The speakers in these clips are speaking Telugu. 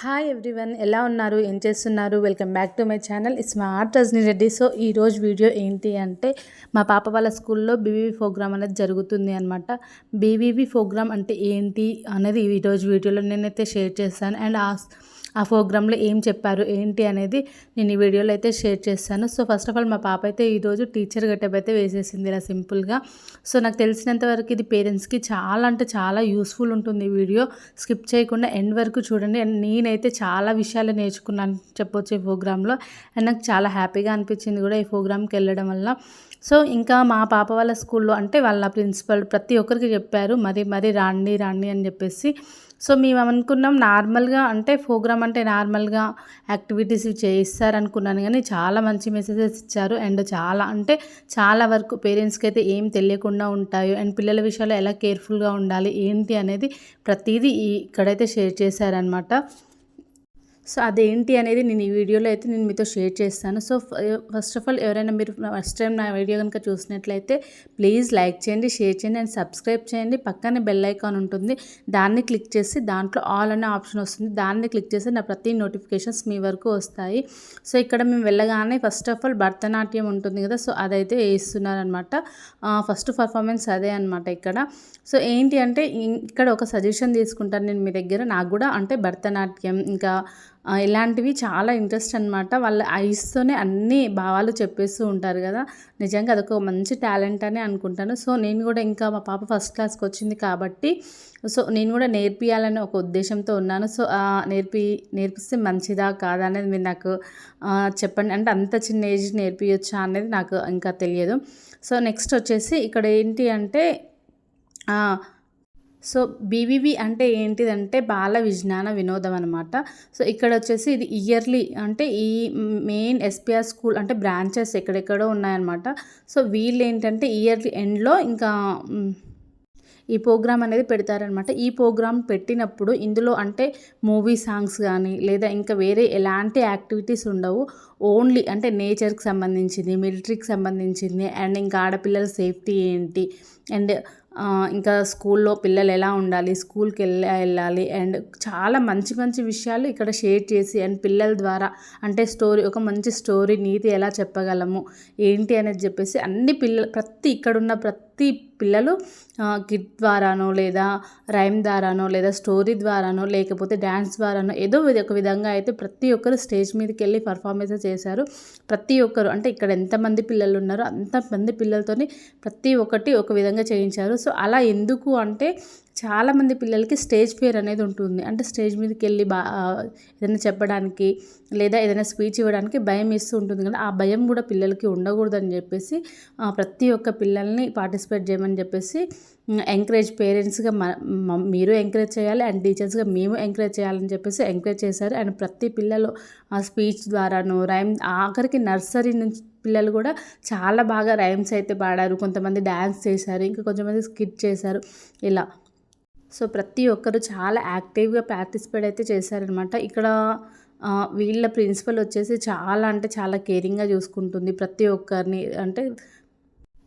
హాయ్ ఎవ్రీవన్ ఎలా ఉన్నారు? ఏం చేస్తున్నారు? Welcome back to my channel it's my art Rajani Reddy so ఈ రోజు వీడియో ఏంటి అంటే మా పాప వాళ్ళ స్కూల్లో బీవీవీ ప్రోగ్రామ్ అనేది జరుగుతుంది అనమాట బీవీవీ ప్రోగ్రామ్ అంటే ఏంటి అనేది ఈరోజు వీడియోలో నేనైతే షేర్ చేస్తాను. అండ్ ఆ ఆ ప్రోగ్రాంలో ఏం చెప్పారు ఏంటి అనేది నేను ఈ వీడియోలో అయితే షేర్ చేస్తాను. సో ఫస్ట్ ఆఫ్ ఆల్ మా పాప అయితే ఈరోజు టీచర్ గెటప్ అయితే వేసేసింది ఇలా సింపుల్గా. సో నాకు తెలిసినంత వరకు ఇది పేరెంట్స్కి చాలా అంటే చాలా యూస్ఫుల్ ఉంటుంది వీడియో. స్కిప్ చేయకుండా ఎండ్ వరకు చూడండి. అండ్ నేనైతే చాలా విషయాలు నేర్చుకున్నాను చెప్పొచ్చు ఈ ప్రోగ్రాంలో అండ్ నాకు చాలా హ్యాపీగా అనిపించింది కూడా ఈ ప్రోగ్రామ్కి వెళ్ళడం వల్ల. సో ఇంకా మా పాప వాళ్ళ స్కూల్లో అంటే వాళ్ళ ప్రిన్సిపల్ ప్రతి ఒక్కరికి చెప్పారు మరి మరి రాండి రాండి అని చెప్పేసి. సో మేము అనుకున్నాం నార్మల్గా అంటే ప్రోగ్రామ్ అంటే నార్మల్గా యాక్టివిటీస్ చేయిస్తారు అనుకున్నాను కానీ చాలా మంచి మెసేజెస్ ఇచ్చారు. అండ్ చాలా అంటే చాలా వరకు పేరెంట్స్కి అయితే ఏం తెలియకుండా ఉంటాయో అండ్ పిల్లల విషయాల్లో ఎలా కేర్ఫుల్గా ఉండాలి ఏంటి అనేది ప్రతిదీ ఇక్కడైతే షేర్ చేశారనమాట సో అదేంటి అనేది నేను ఈ వీడియోలో అయితే నేను మీతో షేర్ చేస్తాను. సో ఫస్ట్ ఆఫ్ ఆల్ ఎవరైనా మీరు ఫస్ట్ టైం నా వీడియో కనుక చూసినట్లయితే ప్లీజ్ లైక్ చేయండి షేర్ చేయండి అండ్ సబ్స్క్రైబ్ చేయండి. పక్కనే బెల్ ఐకాన్ ఉంటుంది. దాన్ని క్లిక్ చేసి దాంట్లో ఆల్ అనే ఆప్షన్ వస్తుంది. దాన్ని క్లిక్ చేసి నా ప్రతి నోటిఫికేషన్స్ మీ వరకు వస్తాయి. సో ఇక్కడ మేము వెళ్ళగానే ఫస్ట్ ఆఫ్ ఆల్ భరతనాట్యం ఉంటుంది కదా సో అదైతే వేస్తున్నారనమాట ఫస్ట్ పర్ఫార్మెన్స్ అదే అనమాట ఇక్కడ. సో ఏంటి అంటే ఇక్కడ ఒక సజెషన్ తీసుకుంటాను నేను మీ దగ్గర. నాకు కూడా అంటే భరతనాట్యం ఇంకా ఇలాంటివి చాలా ఇంట్రెస్ట్ అనమాట వాళ్ళ ఐస్తోనే అన్ని భావాలు చెప్పేస్తూ ఉంటారు కదా. నిజంగా అదొక మంచి టాలెంట్ అని అనుకుంటాను. సో నేను కూడా ఇంకా మా పాప ఫస్ట్ క్లాస్కి వచ్చింది కాబట్టి సో నేను కూడా నేర్పియాలని ఒక ఉద్దేశంతో ఉన్నాను. సో నేర్పి నేర్పిస్తే మంచిదా కాదా అనేది మీరు నాకు చెప్పండి. అంటే అంత చిన్న ఏజ్ నేర్పించచ్చా అనేది నాకు ఇంకా తెలియదు. సో నెక్స్ట్ వచ్చేసి ఇక్కడ ఏంటి అంటే సో బీవీవి అంటే ఏంటిదంటే బాల విజ్ఞాన వినోదం అనమాట సో ఇక్కడ వచ్చేసి ఇది ఇయర్లీ అంటే ఈ మెయిన్ ఎస్పీఆర్ స్కూల్ అంటే బ్రాంచెస్ ఎక్కడెక్కడో ఉన్నాయన్నమాట. సో వీళ్ళు ఏంటంటే ఇయర్లీ ఎండ్లో ఇంకా ఈ ప్రోగ్రామ్ అనేది పెడతారనమాట ఈ ప్రోగ్రామ్ పెట్టినప్పుడు ఇందులో అంటే మూవీ సాంగ్స్ కానీ లేదా ఇంకా వేరే ఎలాంటి యాక్టివిటీస్ ఉండవు. ఓన్లీ అంటే నేచర్కి సంబంధించింది మిలిటరీకి సంబంధించింది అండ్ ఇంకా ఆడపిల్లల సేఫ్టీ ఏంటి అండ్ ఇంకా స్కూల్లో పిల్లలు ఎలా ఉండాలి స్కూల్కి వెళ్ళి వెళ్ళాలి అండ్ చాలా మంచి మంచి విషయాలు ఇక్కడ షేర్ చేసి అండ్ పిల్లల ద్వారా అంటే స్టోరీ ఒక మంచి స్టోరీ నీతి ఎలా చెప్పగలము ఏంటి అనేది చెప్పేసి అన్ని పిల్లలు ప్రతి ఇక్కడున్న ప్రతి పిల్లలు కిట్ ద్వారానో లేదా రైమ్ ద్వారానో లేదా స్టోరీ ద్వారానో లేకపోతే డ్యాన్స్ ద్వారానో ఏదో ఒక విధంగా అయితే ప్రతి ఒక్కరు స్టేజ్ మీదకి వెళ్ళి పర్ఫార్మెన్స్ చేశారు. ప్రతి ఒక్కరు అంటే ఇక్కడ ఎంతమంది పిల్లలు ఉన్నారో అంతమంది పిల్లలతోని ప్రతి ఒక్కటి ఒక విధంగా చేయించారు. సో అలా ఎందుకు అంటే చాలామంది పిల్లలకి స్టేజ్ ఫియర్ అనేది ఉంటుంది. అంటే స్టేజ్ మీదకి వెళ్ళి బా ఏదైనా చెప్పడానికి లేదా ఏదైనా స్పీచ్ ఇవ్వడానికి భయం ఇస్తూ ఉంటుంది కదా. ఆ భయం కూడా పిల్లలకి ఉండకూడదని చెప్పేసి ప్రతి ఒక్క పిల్లల్ని పార్టిసిపేట్ చేయమని చెప్పేసి ఎంకరేజ్ పేరెంట్స్గా మీరు ఎంకరేజ్ చేయాలి అండ్ టీచర్స్గా మేము ఎంకరేజ్ చేయాలని చెప్పేసి ఎంకరేజ్ చేశారు. అండ్ ప్రతి పిల్లలు ఆ స్పీచ్ ద్వారాను రైమ్ ఆఖరికి నర్సరీ నుంచి పిల్లలు కూడా చాలా బాగా రైమ్స్ అయితే పాడారు. కొంతమంది డ్యాన్స్ చేశారు ఇంకా కొంతమంది స్కిట్ చేశారు. ఇలా. సో ప్రతి ఒక్కరు చాలా యాక్టివ్గా పార్టిసిపేట్ అయితే చేశారనమాట ఇక్కడ వీళ్ళ ప్రిన్సిపల్ వచ్చేసి చాలా అంటే చాలా కేరింగ్గా చూసుకుంటుంది ప్రతి ఒక్కరిని. అంటే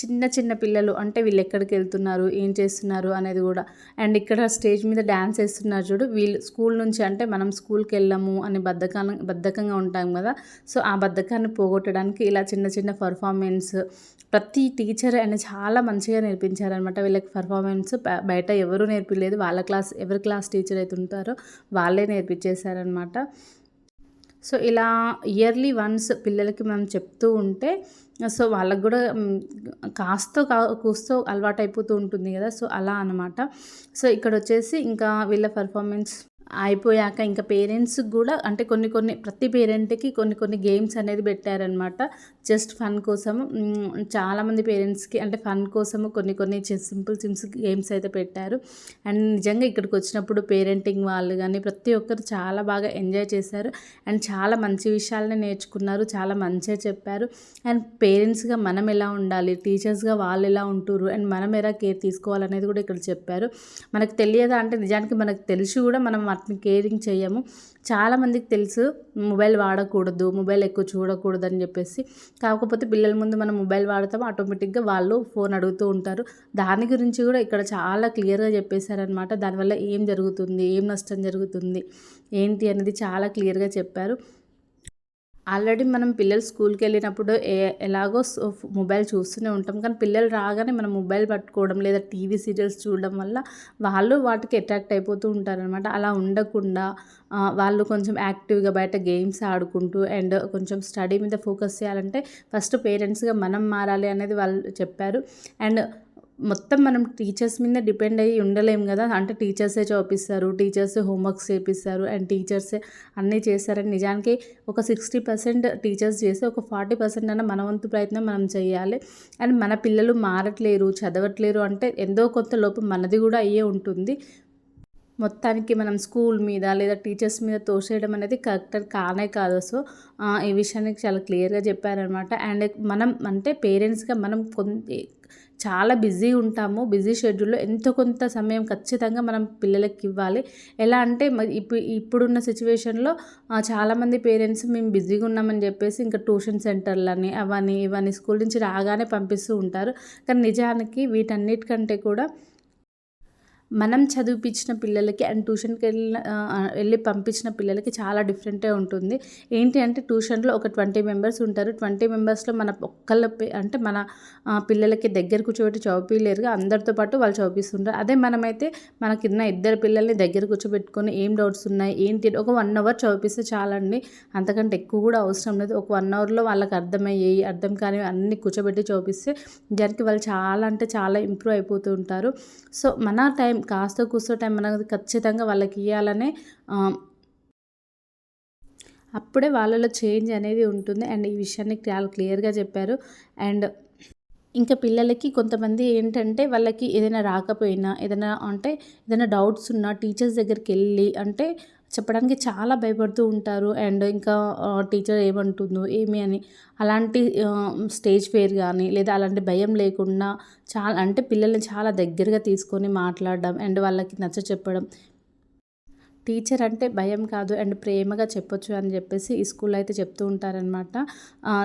చిన్న చిన్న పిల్లలు అంటే వీళ్ళు ఎక్కడికి వెళ్తున్నారు ఏం చేస్తున్నారు అనేది కూడా. అండ్ ఇక్కడ స్టేజ్ మీద డ్యాన్స్ వేస్తున్నారు చూడు వీళ్ళు స్కూల్ నుంచి అంటే మనం స్కూల్కి వెళ్ళము అని బద్ధకాన్ని బద్ధకంగా ఉంటాం కదా. సో ఆ బద్ధకాన్ని పోగొట్టడానికి ఇలా చిన్న చిన్న పర్ఫార్మెన్స్ ప్రతి టీచర్ ఆయన చాలా మంచిగా నేర్పించారనమాట. వీళ్ళకి పర్ఫార్మెన్స్ బయట ఎవరు నేర్పించలేదు వాళ్ళ క్లాస్ ఎవరి క్లాస్ టీచర్ అయితే ఉంటారో వాళ్ళే నేర్పించేశారనమాట. సో ఇలా ఇయర్లీ వన్స్ పిల్లలకి మనం చెప్తూ ఉంటే సో వాళ్ళకు కూడా కాస్తో కా కూస్తో అలవాటు అయిపోతూ ఉంటుంది కదా. సో అలా అనమాట సో ఇక్కడ వచ్చేసి ఇంకా వీళ్ళ పర్ఫార్మెన్స్ అయిపోయాక ఇంకా పేరెంట్స్కి కూడా అంటే కొన్ని కొన్ని ప్రతి పేరెంట్కి కొన్ని కొన్ని గేమ్స్ అనేది పెట్టారనమాట జస్ట్ ఫన్ కోసం చాలామంది పేరెంట్స్కి అంటే ఫన్ కోసము కొన్ని కొన్ని సింపుల్ సిమ్స్ గేమ్స్ అయితే పెట్టారు. అండ్ నిజంగా ఇక్కడికి వచ్చినప్పుడు పేరెంటింగ్ వాళ్ళు కానీ ప్రతి ఒక్కరు చాలా బాగా ఎంజాయ్ చేశారు. అండ్ చాలా మంచి విషయాలని నేర్చుకున్నారు. చాలా మంచిగా చెప్పారు. అండ్ పేరెంట్స్గా మనం ఎలా ఉండాలి? టీచర్స్గా వాళ్ళు ఎలా ఉంటారు అండ్ మనం ఎలా కేర్ తీసుకోవాలనేది కూడా ఇక్కడ చెప్పారు. మనకు తెలియదా? అంటే నిజానికి మనకు తెలిసి కూడా మనం వాటిని కేరింగ్ చేయము. చాలామందికి తెలుసు మొబైల్ వాడకూడదు మొబైల్ ఎక్కువ చూడకూడదు అని చెప్పేసి. కాకపోతే పిల్లల ముందు మనం మొబైల్ వాడతాం ఆటోమేటిక్గా వాళ్ళు ఫోన్ అడుగుతూ ఉంటారు. దాని గురించి కూడా ఇక్కడ చాలా క్లియర్గా చెప్పేశారనమాట దానివల్ల ఏం జరుగుతుంది ఏం నష్టం జరుగుతుంది ఏంటి అనేది చాలా క్లియర్గా చెప్పారు. ఆల్రెడీ మనం పిల్లలు స్కూల్కి వెళ్ళినప్పుడు ఏ ఎలాగో మొబైల్ చూస్తూనే ఉంటాం. కానీ పిల్లలు రాగానే మనం మొబైల్ పట్టుకోవడం లేదా టీవీ సీరియల్స్ చూడడం వల్ల వాళ్ళు వాటికి అట్రాక్ట్ అయిపోతూ ఉంటారనమాట అలా ఉండకుండా వాళ్ళు కొంచెం యాక్టివ్గా బయట గేమ్స్ ఆడుకుంటూ అండ్ కొంచెం స్టడీ మీద ఫోకస్ చేయాలంటే ఫస్ట్ పేరెంట్స్గా మనం మారాలి అనేది వాళ్ళు చెప్పారు. అండ్ మొత్తం మనం టీచర్స్ మీద డిపెండ్ అయ్యి ఉండలేము కదా. అంటే టీచర్సే చూపిస్తారు టీచర్సే హోంవర్క్స్ చేపిస్తారు అండ్ టీచర్సే అన్నీ చేస్తారని నిజానికి ఒక సిక్స్టీ పర్సెంట్ టీచర్స్ చేస్తే ఒక ఫార్టీ పర్సెంట్ అన్న మన వంతు ప్రయత్నం మనం చేయాలి. అండ్ మన పిల్లలు మారట్లేరు చదవట్లేరు అంటే ఎంతో కొంత లోపం మనది కూడా అయ్యే ఉంటుంది. మొత్తానికి మనం స్కూల్ మీద లేదా టీచర్స్ మీద తోసేయడం అనేది కరెక్ట్ కానే కాదు. సో ఈ విషయానికి చాలా క్లియర్గా చెప్పారనమాట అండ్ మనం అంటే పేరెంట్స్గా మనం కొంత చాలా బిజీ ఉంటాము. బిజీ షెడ్యూల్లో ఎంతో కొంత సమయం ఖచ్చితంగా మనం పిల్లలకి ఇవ్వాలి. ఎలా అంటే ఇప్పుడు ఇప్పుడున్న సిచ్యువేషన్లో చాలామంది పేరెంట్స్ మేము బిజీగా ఉన్నామని చెప్పేసి ఇంకా ట్యూషన్ సెంటర్లని అవన్నీ ఇవన్నీ స్కూల్ నుంచి రాగానే పంపిస్తూ ఉంటారు. కానీ నిజానికి వీటన్నిటికంటే కూడా మనం చదివిపించిన పిల్లలకి అండ్ ట్యూషన్కి వెళ్ళిన వెళ్ళి పంపించిన పిల్లలకి చాలా డిఫరెంటే ఉంటుంది. ఏంటి అంటే ట్యూషన్లో ఒక ట్వంటీ మెంబర్స్ ఉంటారు. ట్వంటీ మెంబర్స్లో మన ఒక్కళ్ళ అంటే మన పిల్లలకి దగ్గర కూర్చోబెట్టి చదివిలేరుగా అందరితో పాటు వాళ్ళు చదివిస్తుంటారు అదే మనమైతే మన కింద ఇద్దరు పిల్లల్ని దగ్గర కూర్చోబెట్టుకొని ఏం డౌట్స్ ఉన్నాయి ఏంటి ఒక వన్ అవర్ చదివిస్తే చాలండి. అంతకంటే ఎక్కువ కూడా అవసరం లేదు. ఒక వన్ అవర్లో వాళ్ళకి అర్థమయ్యేవి అర్థం కానివి అన్ని కూర్చోబెట్టి చదివిస్తే దానికి వాళ్ళు చాలా అంటే చాలా ఇంప్రూవ్ అయిపోతూ ఉంటారు. సో మన టైం కాస్త కూర్చో టైం మనకు ఖచ్చితంగా వాళ్ళకి ఇవ్వాలనే అప్పుడే వాళ్ళలో చేంజ్ అనేది ఉంటుంది. అండ్ ఈ విషయాన్ని చాలా క్లియర్గా చెప్పారు. అండ్ ఇంకా పిల్లలకి కొంతమంది ఏంటంటే వాళ్ళకి ఏదైనా రాకపోయినా ఏదైనా అంటే ఏదైనా డౌట్స్ ఉన్నా టీచర్స్ దగ్గరికి వెళ్ళి అంటే చెప్పడానికి చాలా భయపడుతూ ఉంటారు. అండ్ ఇంకా టీచర్ ఏమంటుందో ఏమి అని. అలాంటి స్టేజ్ ఫేర్ కానీ లేదా అలాంటి భయం లేకుండా చాలా అంటే పిల్లల్ని చాలా దగ్గరగా తీసుకొని మాట్లాడడం అండ్ వాళ్ళకి నచ్చ చెప్పడం టీచర్ అంటే భయం కాదు అండ్ ప్రేమగా చెప్పొచ్చు అని చెప్పేసి ఈ స్కూల్లో అయితే చెప్తూ ఉంటారనమాట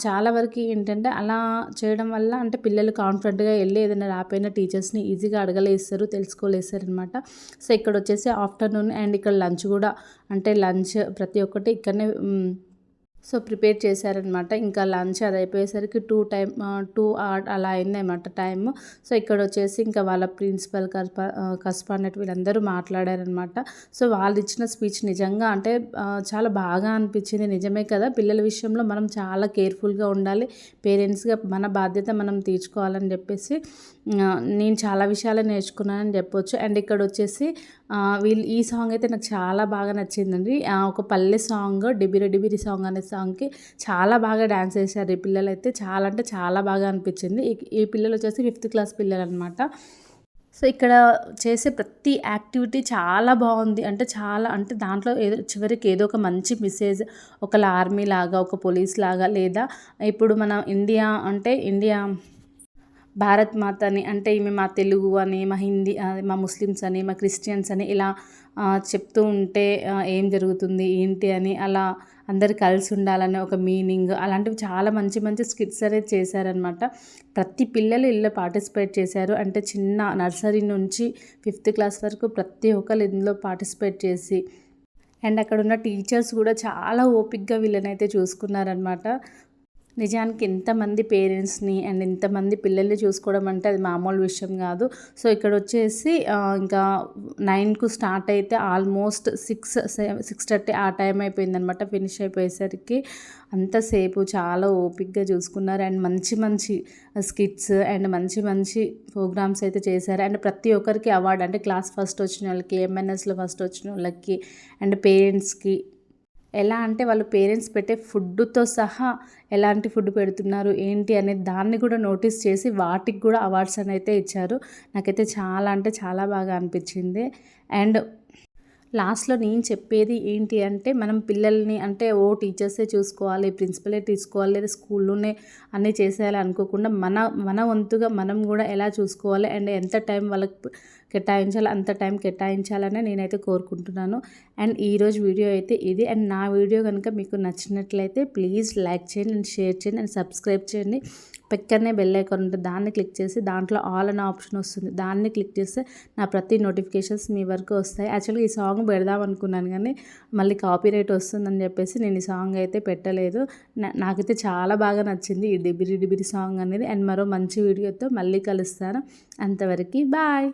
చాలా వరకు ఏంటంటే అలా చేయడం వల్ల అంటే పిల్లలు కాన్ఫిడెంట్గా వెళ్ళి ఏదైనా రాపోయిన టీచర్స్ని ఈజీగా అడగలేస్తారు తెలుసుకోలేస్తారు అనమాట సో ఇక్కడ వచ్చేసి ఆఫ్టర్నూన్ అండ్ ఇక్కడ లంచ్ కూడా అంటే లంచ్ ప్రతి ఒక్కటి ఇక్కడనే సో ప్రిపేర్ చేశారనమాట. ఇంకా లంచ్ అది అయిపోయేసరికి టూ టైం టూ అలా అయిందన్నమాట టైం సో ఇక్కడ వచ్చేసి ఇంకా వాళ్ళ ప్రిన్సిపల్ కస్ప కస్పాండెంట్ వీళ్ళందరూ మాట్లాడారనమాట. సో వాళ్ళు ఇచ్చిన స్పీచ్ నిజంగా అంటే చాలా బాగా అనిపించింది. నిజమే కదా? పిల్లల విషయంలో మనం చాలా కేర్ఫుల్గా ఉండాలి. పేరెంట్స్గా మన బాధ్యత మనం తీర్చుకోవాలని చెప్పేసి నేను చాలా విషయాలు నేర్చుకున్నానని చెప్పొచ్చు. అండ్ ఇక్కడ వచ్చేసి వీళ్ళు ఈ సాంగ్ అయితే నాకు చాలా బాగా నచ్చిందండి. ఒక పల్లె సాంగ్ డిబిరి డిబిరి సాంగ్ అనే సాంగ్కి చాలా బాగా డ్యాన్స్ చేశారు ఈ పిల్లలు అయితే చాలా అంటే చాలా బాగా అనిపించింది. ఈ పిల్లలు వచ్చేసి ఫిఫ్త్ క్లాస్ పిల్లలు అనమాట సో ఇక్కడ చేసే ప్రతి యాక్టివిటీ చాలా బాగుంది. అంటే చాలా అంటే దాంట్లో ఏదో చివరికి ఏదో ఒక మంచి మెసేజ్ ఒకళ్ళ ఆర్మీ లాగా ఒక పోలీస్ లాగా లేదా ఇప్పుడు మన ఇండియా అంటే ఇండియా భారత్ మాత అని అంటే ఈమె మా తెలుగు అని మా హిందీ మా ముస్లిమ్స్ అని మా క్రిస్టియన్స్ అని ఇలా చెప్తూ ఉంటే ఏం జరుగుతుంది ఏంటి అని అలా అందరు కలిసి ఉండాలనే ఒక మీనింగ్ అలాంటివి చాలా మంచి మంచి స్కిట్స్ అనేది చేశారనమాట. ప్రతి పిల్లలు ఇల్లు పార్టిసిపేట్ చేశారు. అంటే చిన్న నర్సరీ నుంచి ఫిఫ్త్ క్లాస్ వరకు ప్రతి ఒక్కరు ఇందులో పార్టిసిపేట్ చేసి అండ్ అక్కడ ఉన్న టీచర్స్ కూడా చాలా ఓపిక్గా వీళ్ళనైతే చూసుకున్నారనమాట. నిజానికి ఎంతమంది పేరెంట్స్ని అండ్ ఇంతమంది పిల్లల్ని చూసుకోవడం అంటే అది మామూలు విషయం కాదు. సో ఇక్కడ వచ్చేసి ఇంకా నైన్కు స్టార్ట్ అయితే ఆల్మోస్ట్ సిక్స్ సిక్స్ థర్టీ ఆ టైం అయిపోయిందనమాట ఫినిష్ అయిపోయేసరికి. అంతసేపు చాలా ఓపిక్గా చూసుకున్నారు. అండ్ మంచి మంచి స్కిట్స్ అండ్ మంచి మంచి ప్రోగ్రామ్స్ అయితే చేశారు. అండ్ ప్రతి ఒక్కరికి అవార్డు అంటే క్లాస్ ఫస్ట్ వచ్చిన వాళ్ళకి ఎంఎన్ఎస్లో ఫస్ట్ వచ్చిన వాళ్ళకి అండ్ పేరెంట్స్కి ఎలా అంటే వాళ్ళు పేరెంట్స్ పెట్టే ఫుడ్తో సహా ఎలాంటి ఫుడ్ పెడుతున్నారు ఏంటి అనేది దాన్ని కూడా నోటీస్ చేసి వాటికి కూడా అవార్డ్స్ అని అయితే ఇచ్చారు. నాకైతే చాలా అంటే చాలా బాగా అనిపించింది. అండ్ లాస్ట్లో నేను చెప్పేది ఏంటి అంటే మనం పిల్లల్ని అంటే ఓ టీచర్సే చూసుకోవాలి ప్రిన్సిపలే తీసుకోవాలి లేదా స్కూల్లోనే అన్నీ చేసేయాలి అనుకోకుండా మన మన వంతుగా మనం కూడా ఎలా చూసుకోవాలి అండ్ ఎంత టైం వాళ్ళకి కేటాయించాలి అంత టైం కేటాయించాలని నేనైతే కోరుకుంటున్నాను. అండ్ ఈరోజు వీడియో అయితే ఇది. అండ్ నా వీడియో కనుక మీకు నచ్చినట్లయితే ప్లీజ్ లైక్ చేయండి అండ్ షేర్ చేయండి అండ్ సబ్స్క్రైబ్ చేయండి. పక్కనే బెల్ ఐకాన్ ఉంటుంది దాన్ని క్లిక్ చేసి దాంట్లో ఆల్ అనే ఆప్షన్ వస్తుంది. దాన్ని క్లిక్ చేస్తే నా ప్రతి నోటిఫికేషన్స్ మీ వరకు వస్తాయి. యాక్చువల్గా ఈ సాంగ్ పెడదాం అనుకున్నాను కానీ మళ్ళీ కాపీ రైట్ వస్తుందని చెప్పేసి నేను ఈ సాంగ్ అయితే పెట్టలేదు. నాకైతే చాలా బాగా నచ్చింది ఈ డిబిరి డిబిరి సాంగ్ అనేది. అండ్ మరో మంచి వీడియోతో మళ్ళీ కలుస్తాను. అంతవరకు బాయ్